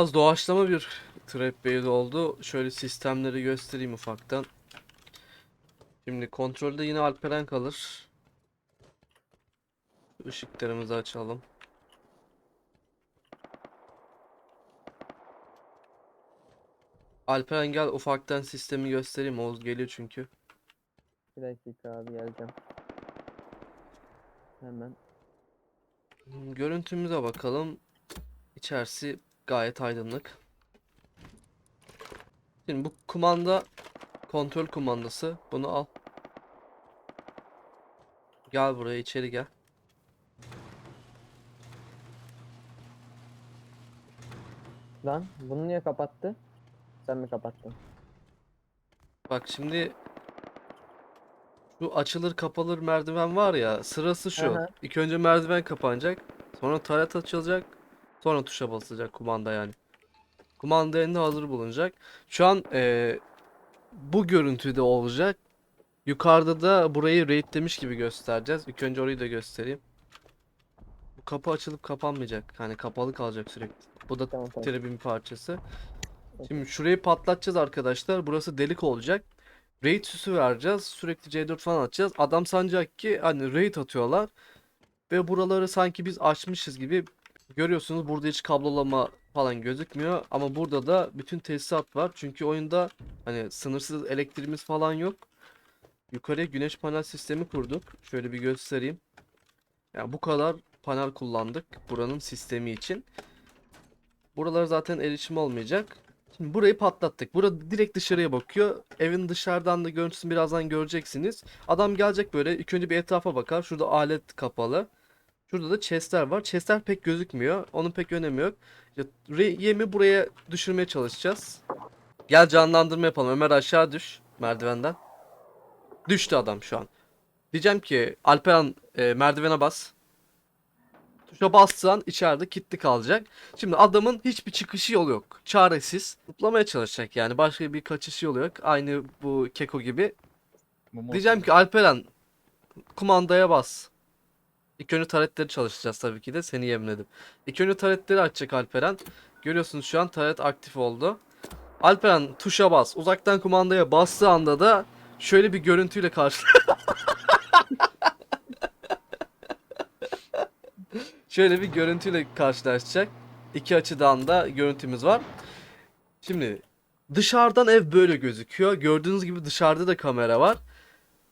Biraz doğaçlama bir trap build oldu. Şöyle sistemleri göstereyim ufaktan. Şimdi kontrolde yine Alperen kalır. Işıklarımızı açalım. Alperen gel ufaktan sistemi göstereyim. Oğuz geliyor çünkü. Bir dakika abi geleceğim. Hemen. Görüntümüze bakalım. İçerisi gayet aydınlık. Şimdi bu kumanda kontrol kumandası. Bunu al. Gel buraya içeri gel. Lan bunu niye kapattı? Sen mi kapattın? Bak şimdi şu açılır kapalır merdiven var ya sırası şu. Aha. İlk önce merdiven kapanacak. Sonra taret açılacak. Sonra tuşa basılacak kumanda yani. Kumanda elinde hazır bulunacak. Şu an eee, bu görüntüde olacak. Yukarıda da burayı raidlemiş gibi göstereceğiz. İlk önce orayı da göstereyim. Bu kapı açılıp kapanmayacak. Hani kapalı kalacak sürekli. Bu da Tamam tamam. tribün parçası. Şimdi şurayı patlatacağız arkadaşlar. Burası delik olacak. Raid süsü vereceğiz. Sürekli C4 falan atacağız. Adam sanacak ki hani raid atıyorlar. Ve buraları sanki biz açmışız gibi görüyorsunuz. Burada hiç kablolama falan gözükmüyor. Ama burada da bütün tesisat var. Çünkü oyunda hani sınırsız elektriğimiz falan yok. Yukarıya güneş panel sistemi kurduk. Şöyle bir göstereyim. Yani bu kadar panel kullandık buranın sistemi için. Buralara zaten erişim olmayacak. Şimdi burayı patlattık. Burada direkt dışarıya bakıyor. Evin dışarıdan da görüntüsünü birazdan göreceksiniz. Adam gelecek böyle ilk önce bir etrafa bakar. Şurada alet kapalı. Şurada da chestler var. Chestler pek gözükmüyor. Onun pek önemi yok. İşte yemi buraya düşürmeye çalışacağız. Gel canlandırma yapalım. Ömer aşağı düş merdivenden. Düştü adam şu an. Diyeceğim ki Alperen e, merdivene bas. Tuşa bassan içeride kilitli kalacak. Şimdi adamın hiçbir çıkışı yolu yok. Çaresiz. Zıplamaya çalışacak yani. Başka bir kaçış yolu yok. Aynı bu Keko gibi. Diyeceğim ki Alperen kumandaya bas. İlk önce taretleri çalışacağız tabii ki de. Seni yeminledim. İlk önce taretleri açacak Alperen. Görüyorsunuz şu an taret aktif oldu. Alperen tuşa bas. Uzaktan kumandaya bastığı anda da şöyle bir görüntüyle karşı şöyle bir görüntüyle karşılaşacak. İki açıdan da görüntümüz var. Şimdi dışarıdan ev böyle gözüküyor. Gördüğünüz gibi dışarıda da kamera var.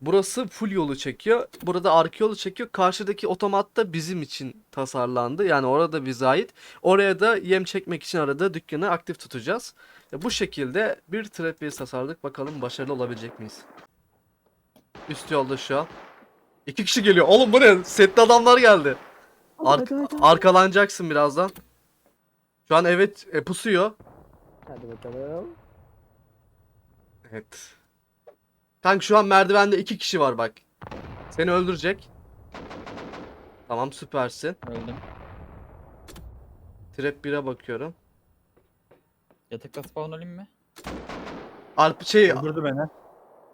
Burası full yolu çekiyor. Burada arka yolu çekiyor. Karşıdaki otomat da bizim için tasarlandı. Yani orada bize ait. Oraya da yem çekmek için arada dükkanı aktif tutacağız. E, Bu şekilde bir trap base tasarladık. Bakalım başarılı olabilecek miyiz? Üst yolda şu an. İki kişi geliyor. Oğlum bu ne? Sette adamlar geldi. Ar- Hadi, hadi, hadi. arkalanacaksın birazdan. Şu an evet e, pusuyor. Hadi bakalım. Evet. Tank şu an merdivende iki kişi var bak. Seni öldürecek. Tamam süpersin. Öldüm. Trap 1'e bakıyorum. Yatakta spawn olayım mı? Alp şey Öldürdü beni.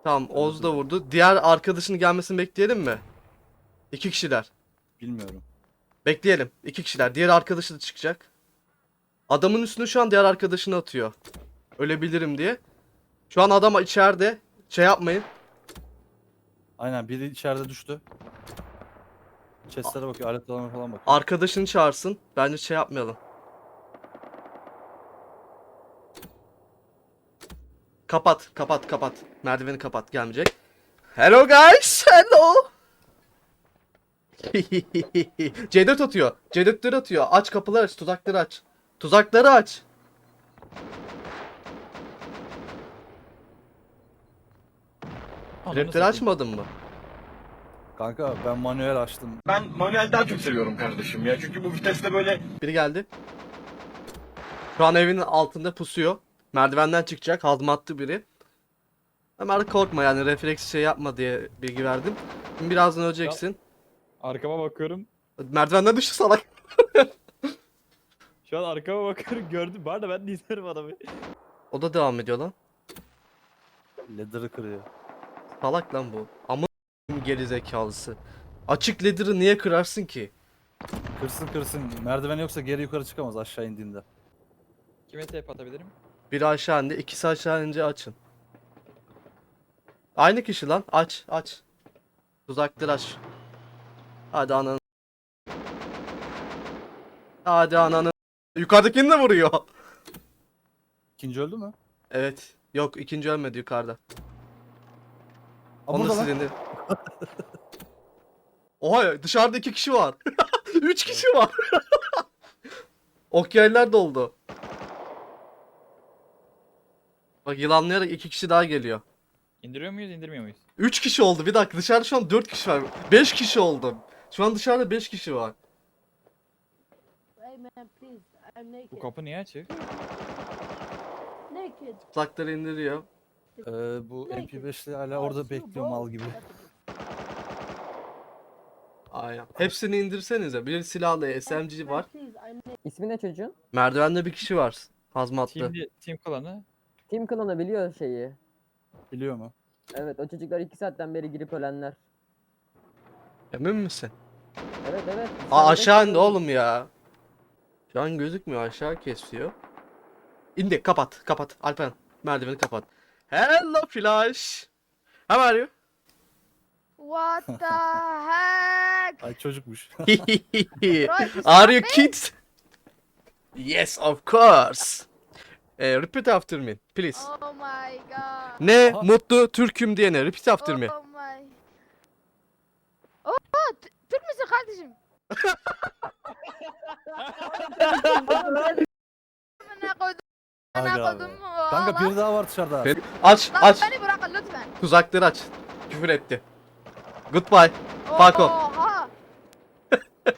tamam Oğuz da vurdu. Diğer arkadaşının gelmesini bekleyelim mi? İki kişiler. Bilmiyorum. Bekleyelim. İki kişiler. Diğer arkadaşı da çıkacak. Adamın üstüne şu an diğer arkadaşını atıyor. Ölebilirim diye. Şu an adam içeride. Şey yapmayın. Aynen biri içeride düştü. Chestlere bakıyor, alet alanına falan bakıyor. Arkadaşını çağırsın. Bence şey yapmayalım. Kapat, kapat, kapat. Merdiveni kapat, gelmeyecek. Hello guys, hello. C4 atıyor. C4'leri atıyor. Aç kapıları aç, tuzakları aç. Tuzakları aç. Ananı satayım. açmadın mı? Kanka ben manuel açtım. Ben manuel daha çok seviyorum kardeşim ya. Çünkü bu viteste böyle Biri geldi. Şu an evinin altında pusuyor. Merdivenden çıkacak. Hazmatlı biri. Ömer korkma yani refleks şey yapma diye bilgi verdim. Şimdi birazdan öleceksin. Arkama bakıyorum. Merdivenden düştü salak. Şu an arkama bakıyorum gördüm. Da ben de izlerim adamı. O da devam ediyor lan. Ladder'ı kırıyor. Salak lan bu. Ama geri zekalısı. Açık ladder'ı niye kırarsın ki? Kırsın kırsın. Merdiven yoksa geri yukarı çıkamaz aşağı indiğinde. Kime TP atabilirim? Biri aşağı indi, ikisi aşağı inince açın. Aynı kişi lan. Aç, aç. Tuzaktır aç. Hadi ananı. Hadi ananı. Yukarıdakini de vuruyor. İkinci öldü mü? Evet. Yok ikinci ölmedi yukarıda. Onu burada lan. silindi. Oha dışarıda iki kişi var. Üç kişi var. Okyaylar doldu. Bak yılanlayarak iki kişi daha geliyor. İndiriyor muyuz indirmiyor muyuz? Üç kişi oldu. Bir dakika dışarıda şu an dört kişi var. Beş kişi oldu. Şu an dışarıda beş kişi var. Hey man, please. I'm naked. Bu kapı niye açık? Naked. İndiriyor. Ee, bu Naked. MP5'li hala orada bekliyor mal gibi. Aynen. Hepsini indirsenize. Bir silahlı SMG var. İsmi ne çocuğun? Merdivende bir kişi var. Hazmatlı. Team, team klanı. Team Clan'ı biliyor şeyi. Biliyor mu? Evet o çocuklar 2 saatten beri girip ölenler. Emin misin? Evet evet. Aa aşağı indi oğlum ya. Şu an gözükmüyor aşağı kesiyor. İndi kapat kapat Alpen merdiveni kapat. Hello Flash. How are you? What the heck? Ay çocukmuş. Are you kids? Yes of course. Eh, repeat after me please. Oh my god. Ne Aha. mutlu Türk'üm diyene repeat after me. Oh my. Oh, Türk müsün kardeşim? Ne koydum? Be. koydum? Kanka bir daha var dışarıda. Ben- Aç Lan aç beni bırakın lütfen. tuzakları aç. Küfür etti. Goodbye. Off. Oha.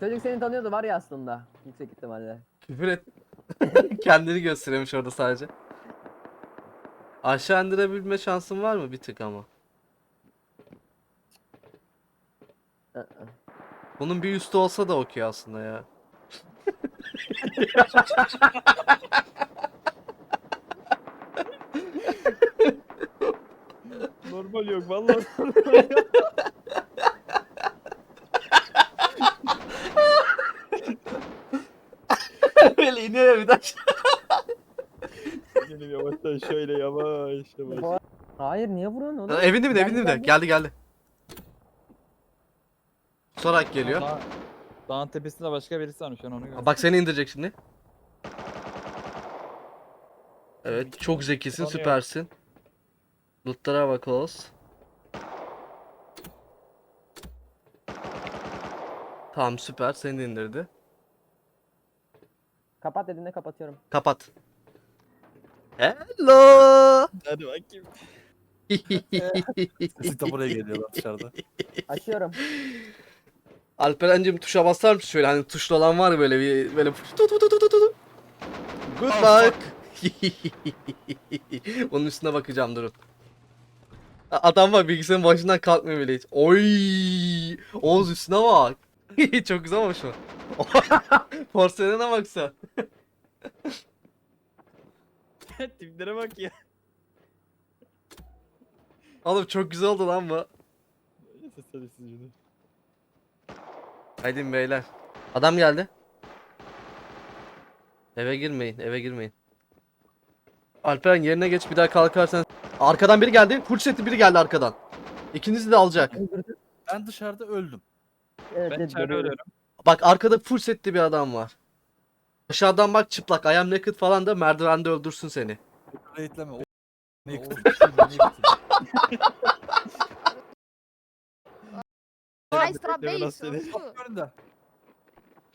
Çocuk seni tanıyordu var ya aslında. Yüksek ihtimalle. Küfür et. Kendini gösteriyormuş orada sadece. Aşağı indirebilme şansın var mı bir tık ama? Bunun bir üstü olsa da okey aslında ya. Normal yok vallahi. Böyle iniyor bir daha. Benim yavaştan şöyle yavaş yavaş. Hayır niye vuruyorsun onu? Evin dibinde evin Geldi, dibinde. geldi. Geldi geldi. Sorak geliyor. Dağ, dağın tepesinde başka birisi varmış ben onu gördüm. Bak seni indirecek şimdi. Evet çok zekisin Tanıyor. süpersin. Lootlara bak Oğuz. Tamam süper seni de indirdi. Kapat dediğinde kapatıyorum. Kapat. Hello. Hadi bakayım. Sesi de buraya geliyorlar dışarıda. Açıyorum. Alperen'cim tuşa basar mısın şöyle hani tuşlu olan var böyle bir böyle tu tu tu tu tu tu tu. Goodbye. Onun üstüne bakacağım durun. Adam var bilgisayarın başından kalkmıyor bile hiç. Oy! Oğuz üstüne bak. Çok güzel olmuş o. Porselene bak sen. Tiplere bak ya. Oğlum çok güzel oldu lan bu. Ses hadi siz şunu. Haydi beyler. Adam geldi. Eve girmeyin, eve girmeyin. Alperen yerine geç bir daha kalkarsan. Arkadan biri geldi. Full setli biri geldi arkadan. İkinizi de alacak. Ben dışarıda öldüm. Evet, Ben evet, içeride ölüyorum. Bak arkada full setli bir adam var. Aşağıdan bak çıplak. I am naked falan da merdivende öldürsün seni. Raidleme. O... Ne base. Önünde.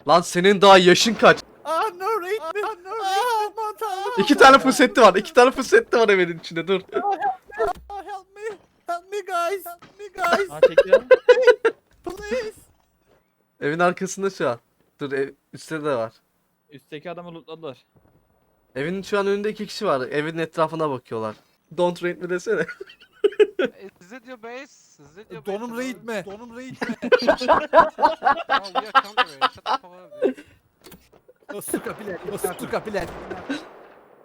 Lan senin daha yaşın kaç? Ah no raid me. Ah no me. Tanrım. İki tane full setli var. İki tane full setli var evin içinde dur. Ah, help me. Help me guys. Help me guys. Ha çekiyor. Please. Evin arkasında şu an. Dur ev, üstte de var. Üstteki adamı lootladılar. Evin şu an önünde iki kişi var. Evin etrafına bakıyorlar. Don't raid me desene. Is it your base? Is it your base? Donum raid me. Donum raid me. Oh, we are countering. Shut the fuck up, dude. Osuka pile. Osuka pile.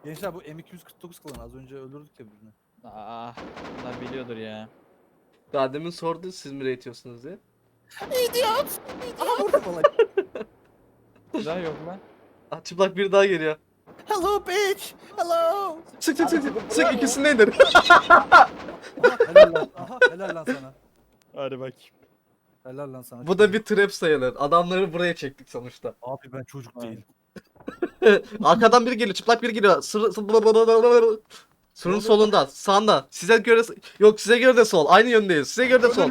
Gençler bu M249 klan az önce öldürdük ya birini. Aa, bunlar biliyordur ya. Daha demin sordu siz mi raid diye. Aha vurdum valla. Silah yok lan. Ah, çıplak biri daha geliyor. Hello bitch. Hello. Sık sık sık sık. ikisini indir. Helal lan. Aha, helal lan sana. Hadi bakayım. Helal lan sana. Bu da bir trap sayılır. Adamları buraya çektik sonuçta. Abi ben çocuk değilim. Arkadan biri geliyor. Çıplak biri geliyor. Sır, sır, Sırın solunda. Sağında. Size göre yok size göre de sol. Aynı yöndeyiz. Size göre de sol.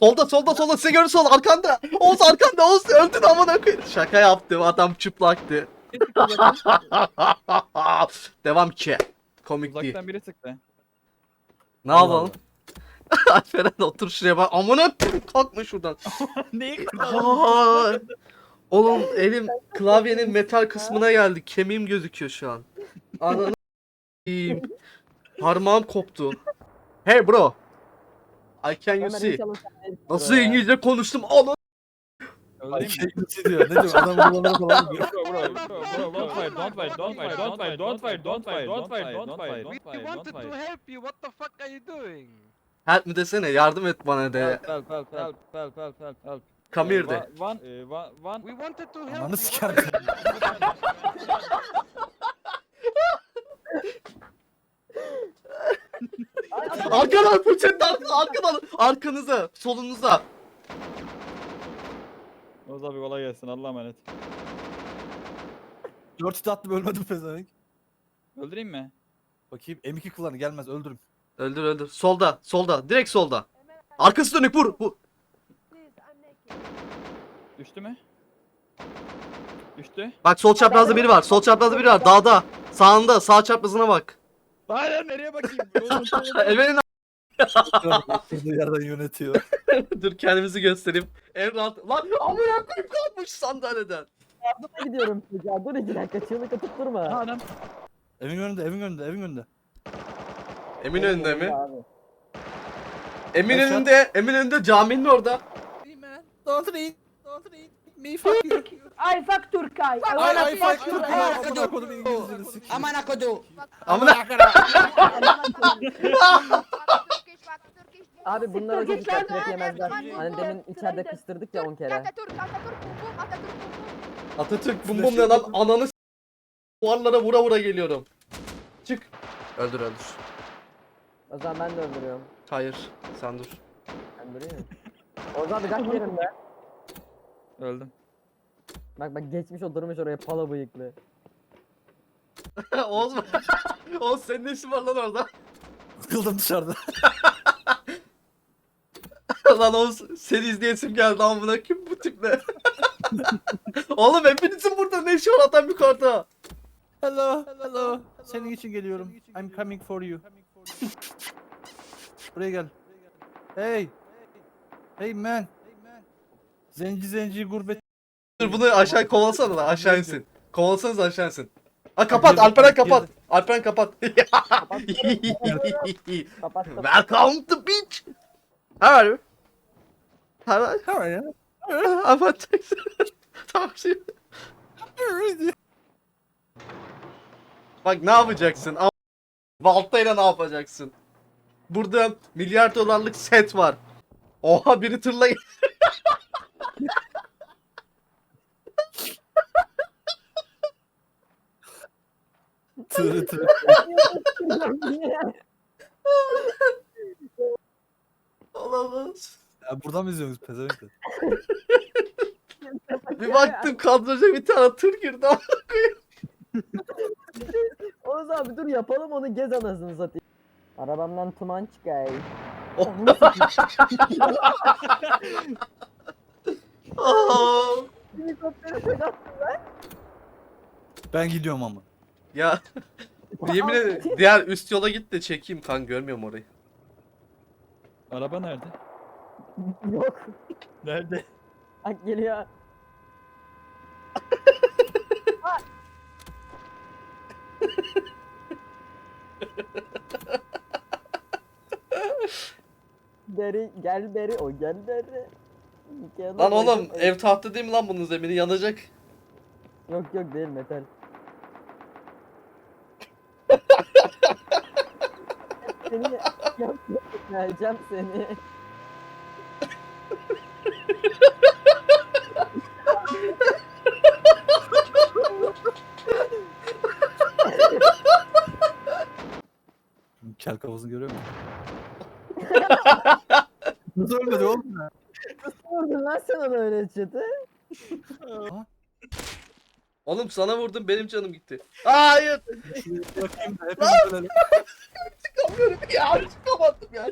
Solda solda solda size göre sol. Arkanda. Oğuz arkanda. Oğuz öldün amına koyayım. Şaka yaptım. Adam çıplaktı. Devam ki. Komik değil. Uzaktan biri sıktı. Ne yapalım? Alperen otur şuraya bak. Amına koyayım, kalkma şuradan. Neyi Aa! Oğlum elim klavyenin metal kısmına geldi. Kemiğim gözüküyor şu an. Ananı s**eyim. Parmağım koptu. Hey bro. I can you see? Nasıl. İngilizce konuştum? Ananı Öldüreyim şey mi? diyor? Ne diyor? Adam buralara falan diyor. Bro, bro, bro, bro, don't fight, don't fight, don't fight, don't fight, don't fight, don't fight, don't fight, don't fight, don't We, fight, we don't wanted to help you. What the fuck are you doing? Help mi desene yardım et bana de. Help, help, help, help, help, help, help, help. Come here de. One, one, eh, one. We wanted to help Ananı sikerim Arkadan arka, arkadan arkanıza solunuza. Oğuz abi kolay gelsin. Allah'a emanet. Dört hit attım ölmedim pezevenk. Öldüreyim mi? Bakayım M2 kullanı gelmez öldürüm. Öldür öldür. Solda solda. Direkt solda. Arkası dönük vur. naked. Düştü mü? Düştü. Bak sol çaprazda biri var. Sol çaprazda biri var. Dağda. Sağında. Sağ çaprazına bak. Hayır nereye bakayım? Elverin Kırdığı yerden yönetiyor. Dur kendimizi göstereyim. En rahat. Lan amına koyayım kalkmış sandalyeden. Yardıma gidiyorum çocuğa. Dur iki dakika çığlık atıp durma. Ha adam. Evin önünde, evin önünde, evin önünde. Emin önünde mi? Abi. Emin Aşağı- önünde. Emin önünde caminin orada. Don't read, don't read. Me fuck you. I fuck Turkay. I Ay wanna ay fuck. Turkay. Amına kodum İngilizceni sikeyim. Aman akodu. Amına Abi bunlar o çocuklar içeride- trap yemezler. Aynen. Hani demin içeride kıstırdık ya 10 kere. Atatürk, Atatürk, bum bum, Atatürk, bum bum. Atatürk bum bum ne lan ananı s- Duvarlara vura vura geliyorum. Çık. Öldür öldür. O zaman ben de öldürüyorum. Hayır. Sen dur. Ben. O zaman bir kaç yerimde. Öldüm. Bak bak geçmiş oturmuş oraya pala bıyıklı. Oğuz mu? Oğuz senin ne işin var lan orada? Sıkıldım dışarıda. lan Oğuz seni izleyesim geldi amına kim bu tip ne? Oğlum hepinizin burada ne işi var adam yukarıda? Hello, hello. Senin için geliyorum. I'm coming for you. Buraya gel. Hey. Hey man. Zenci zenci gurbet. Dur bunu aşağı kovalasana lan aşağı insin. Kovalasanız aşağı insin. Ha kapat Alperen kapat. Alperen kapat. Welcome to beach. How are you? You? I'm fine, thanks. tamam şimdi. Bak ne yapacaksın? Am- Baltayla ne yapacaksın? Burada milyar dolarlık set var. Oha biri tırla Tırı tırı. Olamaz. Ya buradan mı izliyorsunuz pezevenkler? Bir baktım kadraja bir tane tır girdi. Oğuz abi dur yapalım onu gez anasını satayım. Arabamdan tuman çıkay. Aa! Helikopteri koydum. Ben gidiyorum ama. ya yemin ederim diğer üst yola git de çekeyim kan görmüyorum orayı. Araba nerede? Yok. Nerede? Bak geliyor. Deri gel beri o gel beri. Gel Lan oğlum gel- ev tahta değil mi lan bunun zemini yanacak. Yok yok değil metal. seni yok yok geleceğim seni. Kel kafasını görüyor musun? Nasıl ölmedi oğlum ya? Vurdun lan sen onu öyle çete. Oğlum sana vurdum benim canım gitti. Hayır. Bakayım da hepimiz ölelim. Çıkamıyorum ya. Çıkamadım ya.